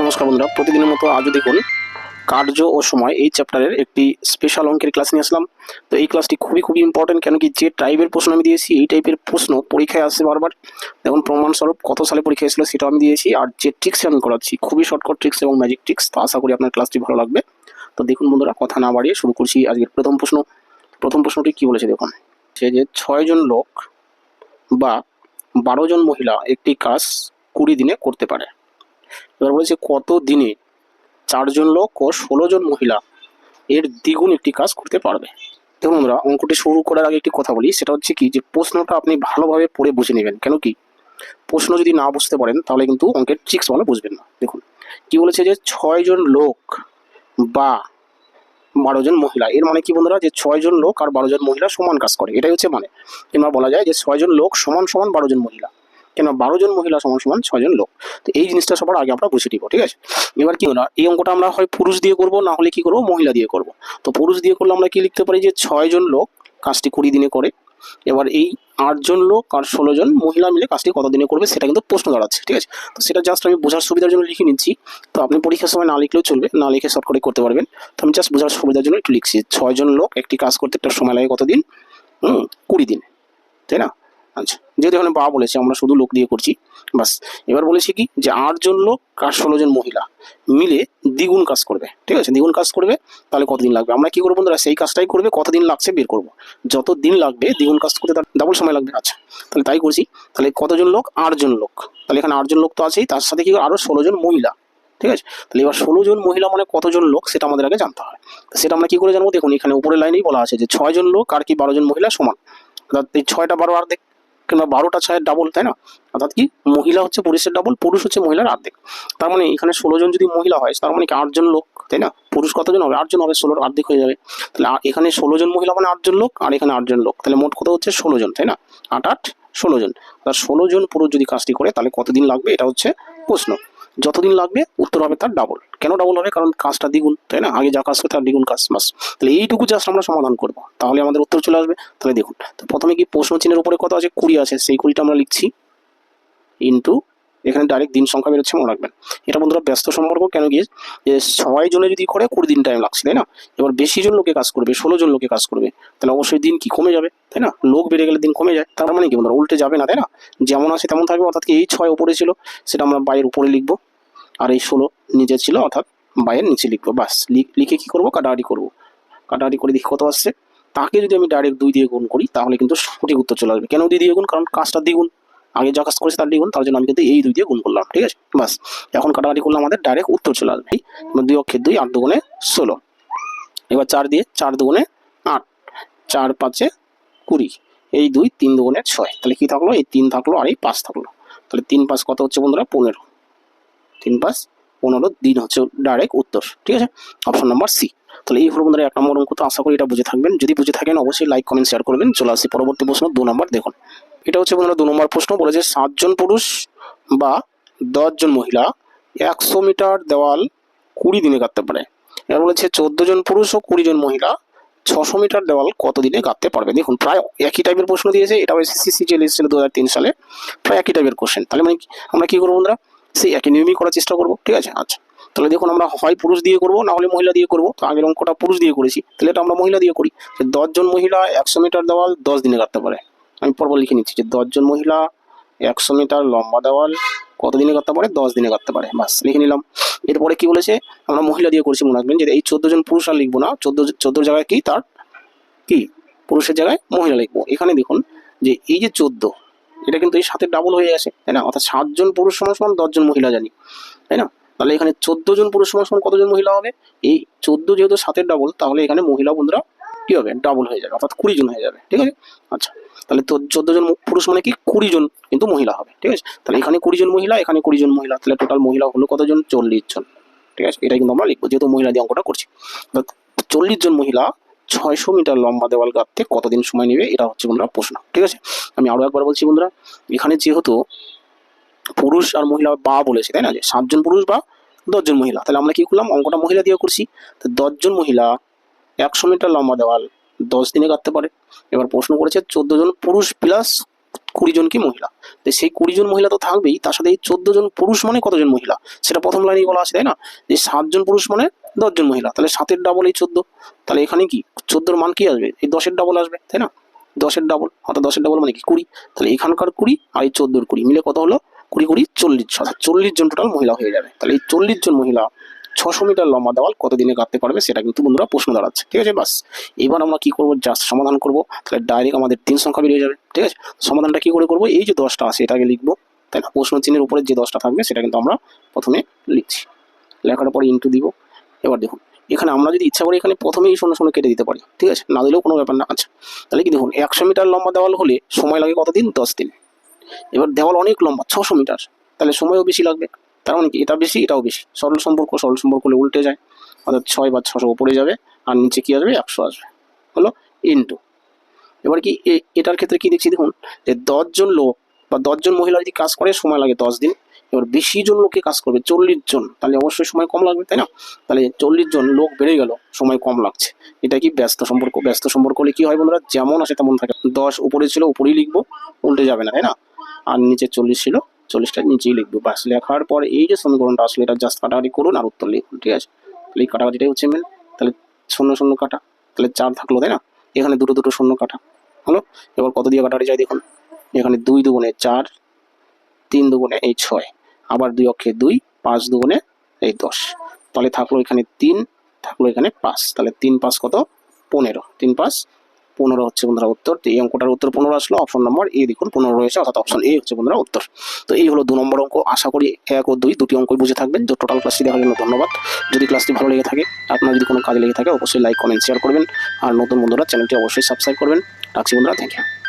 নমস্কার বন্ধুরা, প্রতিদিনের মতো আজও দেখুন কার্য ও সময় এই চ্যাপ্টারের একটি স্পেশাল অঙ্কের ক্লাস নিয়ে আসলাম। তো এই ক্লাসটি খুবই খুবই ইম্পর্টেন্ট কেন কি যে টাইপের প্রশ্ন আমি দিয়েছি, এই টাইপের প্রশ্ন পরীক্ষায় আসছে বারবার। দেখুন, প্রমাণস্বরূপ কত সালে পরীক্ষা এসেছিল সেটাও আমি দিয়েছি আর যে ট্রিক্সে আমি করাচ্ছি, খুবই শর্টকট ট্রিক্স এবং ম্যাজিক ট্রিক্স তো আশা করি আপনার ক্লাসটি ভালো লাগবে। তো দেখুন বন্ধুরা, কথা না বাড়িয়ে শুরু করছি আজকের প্রথম প্রশ্ন। প্রথম প্রশ্নটি কি বলেছে দেখুন? সে যে ছয়জন লোক বা বারো জন মহিলা একটি কাজ কুড়ি দিনে করতে পারে। এবার বলেছে, কত দিনে চারজন লোক ও ষোলো জন মহিলা এর দ্বিগুণ একটি কাজ করতে পারবে? দেখুন আমরা অঙ্কটি শুরু করার আগে একটি কথা বলি, সেটা হচ্ছে কি যে প্রশ্নটা আপনি ভালোভাবে পড়ে বুঝে নেবেন। কেন কি? প্রশ্ন যদি না বুঝতে পারেন, তাহলে কিন্তু অঙ্কের ট্রিক্স ভালো বুঝবেন না। দেখুন, কি বলেছে যে ছয়জন লোক বা বারো জন মহিলা, এর মানে কি বন্ধুরা? যে ছয়জন লোক আর বারো জন মহিলা সমান কাজ করে। এটাই হচ্ছে মানে। কিংবা বলা যায় যে ছয়জন লোক সমান সমান বারো জন মহিলা। কেন বারো জন মহিলা সমান সমান ছয়জন লোক। তো এই জিনিসটা সবার আগে আমরা বুঝে নিব, ঠিক আছে? এবার কি হলো? এই অঙ্কটা আমরা হয় পুরুষ দিয়ে করব, না হলে কি করব? মহিলা দিয়ে করব। তো পুরুষ দিয়ে করলে আমরা কি লিখতে পারি যে ছয়জন লোক কাজটি কুড়ি দিনে করে, এবার এই আটজন লোক আর ষোলো জন মহিলা মিলে কাজটি কত দিনে করবে সেটা কিন্তু প্রশ্ন দাঁড়াচ্ছে, ঠিক আছে? তো সেটা জাস্ট আমি বোঝার সুবিধার জন্য লিখে নিচ্ছি। তো আপনি পরীক্ষার সময় না লিখলেও চলবে, না লিখে শর্ট করে করতে পারবেন। তো আমি জাস্ট বোঝার সুবিধার জন্য একটু লিখছি। ছয়জন লোক একটি কাজ করতে একটা সময় লাগে কতদিন? হুম, কুড়ি দিন, তাই না? আচ্ছা যেহেতু এখানে বা বলেছে, আমরা শুধু লোক দিয়ে করছি, বাস। এবার বলেছি কি, যে আটজন লোক আর ষোলো জন মহিলা, মিলে দ্বিগুণ কাজ করবে, ঠিক আছে? দ্বিগুণ কাজ করবে, তাহলে কতদিন লাগবে? আমরা কি করব বন্ধুরা? সেই কাজটাই করবে, কতদিন লাগছে বের করব। যত দিন লাগবে দ্বিগুণ কাজ করতে, তার ডাবল সময় লাগবে আচ্ছা। তাহলে তাই করছি, তাহলে কতজন লোক? আটজন লোক। তাহলে এখানে আটজন লোক তো আছেই, তার সাথে কি আরও ষোলো জন মহিলা, ঠিক আছে? তাহলে এবার ষোলো জন মহিলা মানে কতজন লোক, সেটা আমাদের আগে জানতে হয়। সেটা আমরা কি করে জানব? দেখুন, এখানে উপরের লাইনেই বলা আছে যে ছয়জন লোক আর কি বারো জন মহিলা সমান। অর্থাৎ এই ছয়টা বারো অর্ধেক কিংবা বারোটা ছয়ের ডাবল তাই না? অর্থাৎ কি? মহিলা হচ্ছে পুরুষের ডাবল পুরুষ হচ্ছে মহিলার অর্ধেক তার মানে এখানে ষোলো জন যদি মহিলা হয়, তার মানে কি আটজন লোক, তাই না? পুরুষ কতজন হবে? আটজন হবে, ষোলোর অর্ধেক হয়ে যাবে। তাহলে এখানে ষোলো জন মহিলা মানে আটজন লোক, আর এখানে আটজন লোক। তাহলে মোট কত হচ্ছে? ষোলো জন, তাই না? আট আট, ষোলো জন। ষোলো জন পুরুষ যদি কাজটি করে, তাহলে কতদিন লাগবে? এটা হচ্ছে প্রশ্ন। যতদিন লাগবে, উত্তর হবে তার ডাবল কেন ডাবল হবে? কারণ কাজটা দ্বিগুণ, তাই না? আগে যা কাজ করে তার দ্বিগুণ কাজ, বাস। তাহলে এইটুকু জাস্ট আমরা সমাধান করব। তাহলে আমাদের উত্তর চলে আসবে। তাহলে দেখুন, তো প্রথমে কি প্রশ্ন চিহ্নের উপরে কত আছে? কুড়ি আছে। সেই কুড়িটা আমরা লিখছি ইন্টু এখানে ডাইরেক্ট দিন সংখ্যা বেরোচ্ছে মনে রাখবেন। এটা বন্ধুরা ব্যস্ত সম্পর্ক, কেন কি যে ছয় জনে যদি করে, কুড়ি দিন টাইম লাগছে, তাই না? এবার বেশি জন লোকে কাজ করবে, ষোলো জন লোকে কাজ করবে, তাহলে অবশ্যই দিন কি কমে যাবে, তাই না? লোক বেড়ে গেলে দিন কমে যায়, তার মানে কি বন্ধুরা? উল্টে যাবে না, তাই না? যেমন আছে তেমন থাকবে, অর্থাৎ কি এই ছয় উপরে ছিল, সেটা আমরা বাইয়ের উপরে লিখব। আর এই ষোলো নিচে ছিল, অর্থাৎ বাইয়ের নিচে লিখব বাস লিখ- লিখে কি করব? কাটাকাটি করব। কাটাকাটি করে দেখি কত আসছে। তাকে যদি আমি ডাইরেক্ট দুই দিয়ে গুণ করি, তাহলে কিন্তু সঠিক উত্তর চলে আসবে। কেন দুই দিয়ে গুণ? কারণ কাজটা দ্বিগুণ। আগে যা কাজ করেছে তার দ্বিগুণ তার জন্য আমি কিন্তু এই দুই দিয়ে গুণ করলাম, ঠিক আছে? বাস এখন কাটাকাটি করলে আমাদের ডাইরেক্ট উত্তর চলে আসবে। দুই অক্ষের দুই, আট দুগুণে ষোলো। এবার চার দিয়ে চার দুগুণে আট, চার পাঁচে কুড়ি, এই দুই তিন দুগুণে ছয়। তাহলে কি থাকল? এই তিন থাকল আর এই পাঁচ থাকল। তাহলে তিন পাঁচ কত হচ্ছে বন্ধুরা? পনেরো। তিন পাঁচ পনেরো দিন হচ্ছে ডাইরেক্ট উত্তর, ঠিক আছে? অপশন নাম্বার সি তাহলে এই হলো বন্ধুরা এক নম্বর অঙ্ক। তো আশা করি এটা বুঝে থাকবেন। যদি বুঝে থাকেন, অবশ্যই লাইক কমেন্ট শেয়ার করবেন। চলে আসি পরবর্তী প্রশ্ন, দু নম্বর দেখুন। এটা হচ্ছে বন্ধুরা দু নম্বর প্রশ্ন, বলেছে সাতজন পুরুষ বা দশজন মহিলা একশো মিটার দেওয়াল কুড়ি দিনে কাটতে পারে। এবার বলেছে চোদ্দ জন পুরুষ ও কুড়ি জন মহিলা ছশো মিটার দেওয়াল কত দিনে কাটতে পারবে? দেখুন, প্রায় একই টাইপের প্রশ্ন দিয়েছে এটাও এসএসসি সিজিএল এসেছিল দু হাজার তিন সালে, প্রায় একই টাইপের কোশ্চেন তাহলে মানে আমরা কী করব বন্ধুরা? সেই একই নিয়মই করার চেষ্টা করব, ঠিক আছে? আচ্ছা তাহলে দেখুন আমরা হয় পুরুষ দিয়ে করব, না হলে মহিলা দিয়ে করব, তো আগের অঙ্কটা পুরুষ দিয়ে করেছি, তাহলে এটা আমরা মহিলা দিয়ে করি। দশজন মহিলা একশো মিটার দেওয়াল দশ দিনে কাটতে পারে। আমি পরপর লিখে নিচ্ছি যে দশজন মহিলা একশো মিটার লম্বা দেওয়াল কত দিনে কাটতে পারে? দশ দিনে করতে পারে। বাস, লিখে নিলাম। এরপরে কি বলেছে? আমরা মহিলা দিয়ে করছি মনে রাখবেন যে এই চোদ্দ জন পুরুষ আর লিখব না। চোদ্দ, চোদ্দোর জায়গায় কি? তার কি? পুরুষের জায়গায় মহিলা লিখব। এখানে দেখুন যে এই যে চোদ্দ, এটা কিন্তু এই সাথে ডাবল হয়ে গেছে, তাই না? অর্থাৎ সাতজন পুরুষ সমান সমান দশজন মহিলা জানি, তাই না? তাহলে এখানে চোদ্দ জন পুরুষ সমান সমান কতজন মহিলা হবে? এই চোদ্দ যেহেতু সাতের ডাবল তাহলে এখানে মহিলা বন্ধুরা কি হবে? ডাবল হয়ে যাবে, অর্থাৎ কুড়ি জন হয়ে যাবে, ঠিক আছে? আচ্ছা তাহলে তো চোদ্দ জন পুরুষ মানে কি? কুড়ি জন কিন্তু মহিলা হবে, ঠিক আছে? তাহলে এখানে কুড়ি জন মহিলা, এখানে কুড়ি জন মহিলা, তাহলে টোটাল মহিলা হলো কতজন চল্লিশ জন, ঠিক আছে? এটাই কিন্তু আমরা লিখব, যেহেতু মহিলা দিয়ে অঙ্কটা করছি। চল্লিশ জন মহিলা ছয়শো মিটার লম্বা দেওয়াল গাঁথতে কতদিন সময় নেবে? এটা হচ্ছে বন্ধুরা প্রশ্ন, ঠিক আছে? আমি আরও একবার বলছি বন্ধুরা, এখানে যেহেতু পুরুষ আর মহিলা বা বলেছে, তাই না? যে সাতজন পুরুষ বা দশজন মহিলা, তাহলে আমরা কি করলাম? অঙ্কটা মহিলা দিয়ে করছি। তো দশজন মহিলা একশো মিটার লম্বা দেওয়াল, দশ দিনে কাটতে পারে। এবার প্রশ্ন করেছে চোদ্দ জন পুরুষ প্লাস কুড়ি জন কি মহিলা? তো সেই কুড়ি জন মহিলা তো থাকবেই, তার সাথে এই চোদ্দ জন পুরুষ মানে কতজন মহিলা? সেটা প্রথম লাইনেই বলা আছে, তাই না? যে সাতজন পুরুষ মানে দশজন মহিলা, তাহলে সাতের ডাবল এই চোদ্দ। তাহলে এখানে কি? চোদ্দোর মান কি আসবে? এই দশের ডাবল আসবে, তাই না? দশের ডাবল অর্থাৎ দশের ডাবল মানে কি? কুড়ি। তাহলে এখানকার কুড়ি আর এই চোদ্দোর কুড়ি, মিলে কত হলো? কুড়ি কুড়ি, চল্লিশ। অর্থাৎ চল্লিশ জন টোটাল মহিলা হয়ে যাবে। তাহলে এই চল্লিশ জন মহিলা ছশো মিটার লম্বা দেওয়াল কতদিনে কাটতে পারবে সেটা কিন্তু বন্ধুরা প্রশ্ন দাঁড়াচ্ছে। ঠিক আছে, বাস। এবার আমরা কি করব? জাস্ট সমাধান করব। তাহলে ডাইরেক্ট আমাদের তিন সংখ্যা বেরিয়ে যাবে। ঠিক আছে? সমাধানটা কি করে করব? এই যে দশটা আছে, এটাকে লিখব। তাই না? প্রশ্ন চিহ্নের উপরে যে দশটা থাকবে, সেটা কিন্তু আমরা প্রথমে লিখছি। লেখার পরে ইন্টু দিব। এবার দেখুন, এখানে আমরা যদি ইচ্ছা করি এখানে প্রথমেই শূন্য শূন্য কেটে দিতে পারি, ঠিক আছে? না দিলেও কোনো ব্যাপার না। আচ্ছা তাহলে কি দেখুন, একশো মিটার লম্বা দেওয়াল হলে সময় লাগে কতদিন? দশ দিন। এবার দেওয়াল অনেক লম্বা, ছশো মিটার। তাহলে সময়ও বেশি লাগবে। তার মানে কি? এটা বেশি, এটাও বেশি। সরল সম্পর্ক সরল সম্পর্ক হলে উল্টে যায়। অর্থাৎ ছয় বা ছশো উপরে যাবে আর নিচে কী আসবে? একশো আসবে। হলো ইন্টু এবার কি এটার ক্ষেত্রে কি দেখছি? দেখুন, যে দশজন লোক বা দশজন মহিলা যদি কাজ করে, সময় লাগে দশ দিন। এবার বেশি জন লোকে কাজ করবে চল্লিশ জন তাহলে অবশ্যই সময় কম লাগবে, তাই না? তাহলে চল্লিশ জন লোক বেড়ে গেল, সময় কম লাগছে। এটা কি ব্যস্ত সম্পর্ক? ব্যস্ত সম্পর্ক হলে কি হয় বন্ধুরা? যেমন আসে তেমন থাকে। দশ উপরে ছিল, উপরেই লিখব, উল্টে যাবে না, তাই না? আর নিচে চল্লিশ ছিল চল্লিশটা নিচেই লিখব। বাস লেখার পর এই যে সমীকরণটা আসলে, এটা জাস্ট কাটাকাটি করুন আর উত্তর লিখুন, ঠিক আছে? তাহলে এই কাটাকাটিটাই হচ্ছে মেন তাহলে শূন্য শূন্য কাটা, তাহলে চার থাকল, তাই না? এখানে দুটো দুটো শূন্য কাটা, হলো? এবার কত দিয়ে কাটাকাটি যায় দেখুন। এখানে দুই দুগুণে চার, তিন দুগুণে এই ছয়, আবার দুই অক্ষে দুই, পাঁচ দুগুণে এই দশ। তাহলে থাকল এখানে তিন, থাকল এখানে পাঁচ। তাহলে তিন পাঁচ কত? পনেরো। তিন পাঁচ পনেরো হচ্ছে বন্ধুরা উত্তর। তো এই অঙ্কটার উত্তর পনেরো আসলো অপশন নম্বর এ দেখুন, পনেরো রয়েছে, অর্থাৎ অপশন এ হচ্ছে বন্ধুরা উত্তর। তো এই হলো দু নম্বর অঙ্ক, আশা করি এক ও দুই দুটি অঙ্কই বুঝে থাকবেন। তো টোটাল ক্লাসটি দেখার জন্য ধন্যবাদ। যদি ক্লাসটি ভালো লেগে থাকে, আপনার যদি কোনো কাজে লেগে থাকে, অবশ্যই লাইক কমেন্ট শেয়ার করবেন। আর নতুন বন্ধুরা চ্যানেলটি অবশ্যই সাবস্ক্রাইব করবেন। রাখছি বন্ধুরা থ্যাংক ইউ